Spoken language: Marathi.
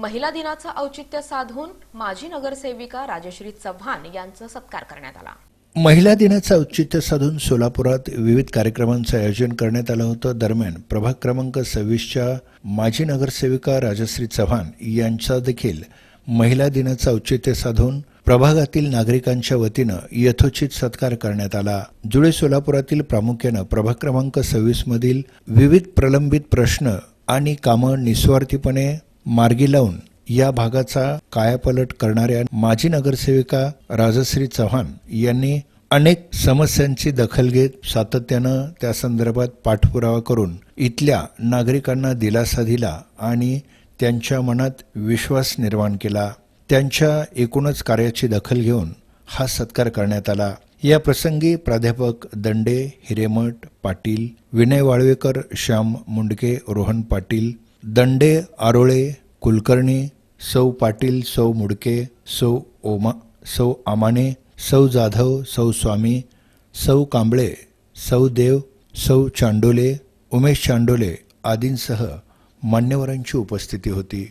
महिला दिनाचं औचित्य साधून माजी नगरसेविका राजश्री चव्हाण यांचा सत्कार करण्यात आला. महिला दिनाचं औचित्य साधून सोलापुरात विविध कार्यक्रमांचं आयोजन करण्यात आलं होतं. दरम्यान प्रभाग क्रमांक सव्वीसच्या माजी नगरसेविका राजश्री चव्हाण यांचा देखील महिला दिनाचं औचित्य साधून प्रभागातील नागरिकांच्या वतीनं यथोचित सत्कार करण्यात आला. जुळे सोलापुरातील प्रामुख्यानं प्रभाग क्रमांक सव्वीस मधील विविध प्रलंबित प्रश्न आणि कामं निस्वार्थीपणे मार्गी लावून या भागाचा कायापलट करणाऱ्या माजी नगरसेविका राजश्री चव्हाण यांनी अनेक समस्यांची दखल घेत सातत्यानं त्या संदर्भात पाठपुरावा करून इथल्या नागरिकांना दिलासा दिला आणि त्यांच्या मनात विश्वास निर्माण केला. त्यांच्या एकूणच कार्याची दखल घेऊन हा सत्कार करण्यात आला. या प्रसंगी प्राध्यापक दंडे हिरेमठ पाटील विनय वाळवेकर श्याम मुंडके रोहन पाटील दंडे आरोळे कुलकर्णी सौ पाटील सौ मुडके सौ ओमा सौ आमाने सौ जाधव सौ स्वामी सौ कांबळे सौ देव सौ चांडोले उमेश चांडोले आदींसह मान्यवरांची उपस्थिती होती.